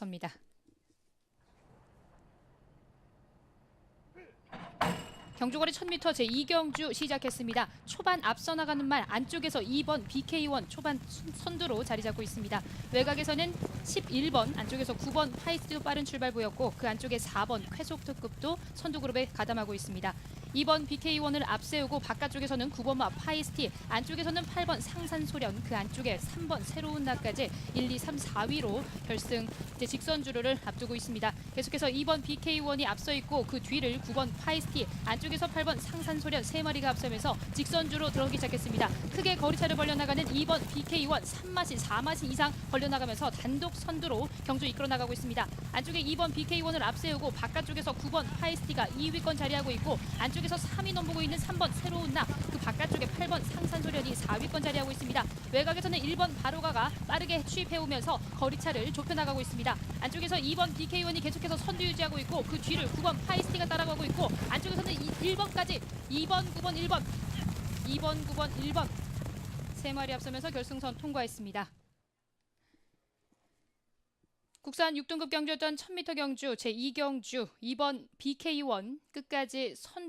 섭니다. 경주거리 1000m 제2경주 시작했습니다. 초반 앞서 나가는 말 안쪽에서 2번 BK1 초반 선- 선두로 자리 잡고 있습니다. 외곽에서는 11번 안쪽에서 9번 파이스도 빠른 출발 보였고 그 안쪽에 4번 쾌속 특급도 선두 그룹에 가담하고 있습니다. 2번 BK1을 앞세우고 바깥쪽에서는 9번 파이스티 안쪽에서는 8번 상산소련 그 안쪽에 3번 새로운 나까지 1, 2, 3, 4위로 결승 이제 직선 주로를 앞두고 있습니다. 계속해서 2번 BK1이 앞서 있고 그 뒤를 9번 파이스티 안쪽에서 8번 상산소련 세 마리가 앞서면서 직선 주로 들어오기 시작했습니다. 크게 거리차를 벌려나가는 2번 BK1 3마신 4마신 이상 벌려나가면서 단독 선두로 경주 이끌어 나가고 있습니다. 안쪽에 2번 BK1을 앞세우고 바깥쪽에서 9번 파이스티가 2위권 자리하고 있고 안쪽 에서 3위 넘보고 있는 3번 새로운 나 그 바깥쪽에 8번 상산소련이 4위권 자리하고 있습니다. 외곽에서는 1번 바로가가 빠르게 추입해오면서 거리차를 좁혀나가고 있습니다. 안쪽에서 2번 BK1이 계속해서 선두 유지하고 있고 그 뒤를 9번 파이스티가 따라가고 있고 안쪽에서는 1번까지 2번, 9번, 1번 2번, 9번, 1번 세 마리 앞서면서 결승선 통과했습니다. 국산 6등급 경주였던 1000m 경주 제2경주 2번 BK1 끝까지 선두